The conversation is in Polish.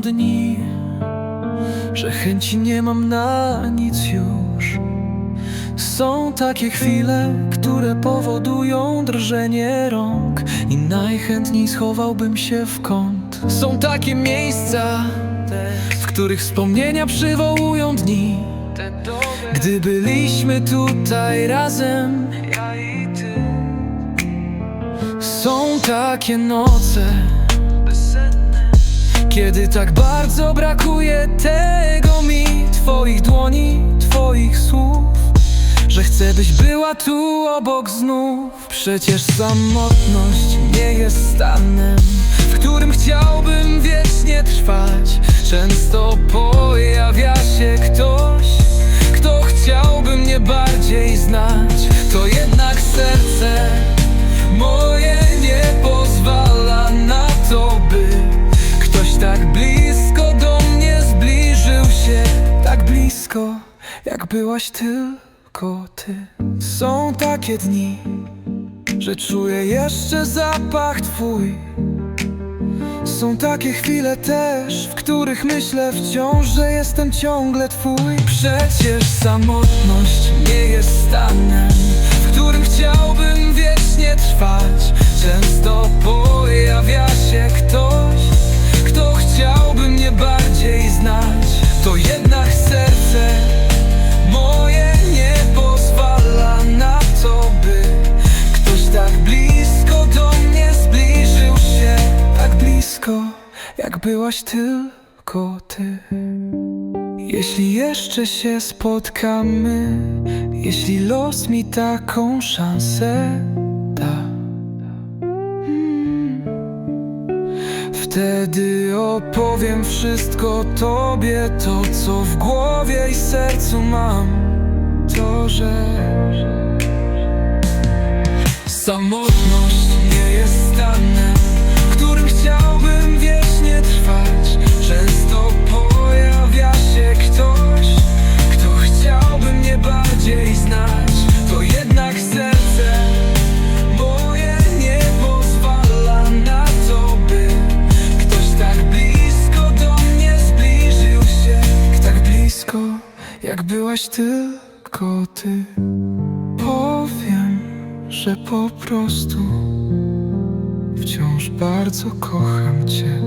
dni, że chęci nie mam na nic już. Są takie chwile, które powodują drżenie rąk i najchętniej schowałbym się w kąt. Są takie miejsca, w których wspomnienia przywołują dni, gdy byliśmy tutaj razem. Są takie noce, kiedy tak bardzo brakuje tego mi, Twoich dłoni, Twoich słów, że chcę byś była tu obok znów. Przecież samotność nie jest stanem, w którym chciałbym wiecznie trwać. Często pojawia się ktoś, kto chciałby mnie bardziej znać. Blisko, jak byłaś tylko ty. Są takie dni, że czuję jeszcze zapach twój. Są takie chwile też, w których myślę wciąż, że jestem ciągle twój Przecież samotność nie jest jak byłaś tylko ty. Jeśli jeszcze się spotkamy Jeśli los mi taką szansę da. Mm, Wtedy opowiem wszystko tobie To co w głowie i sercu mam. To, że Samotność jak byłaś tylko ty. Powiem, że po prostu wciąż bardzo kocham cię.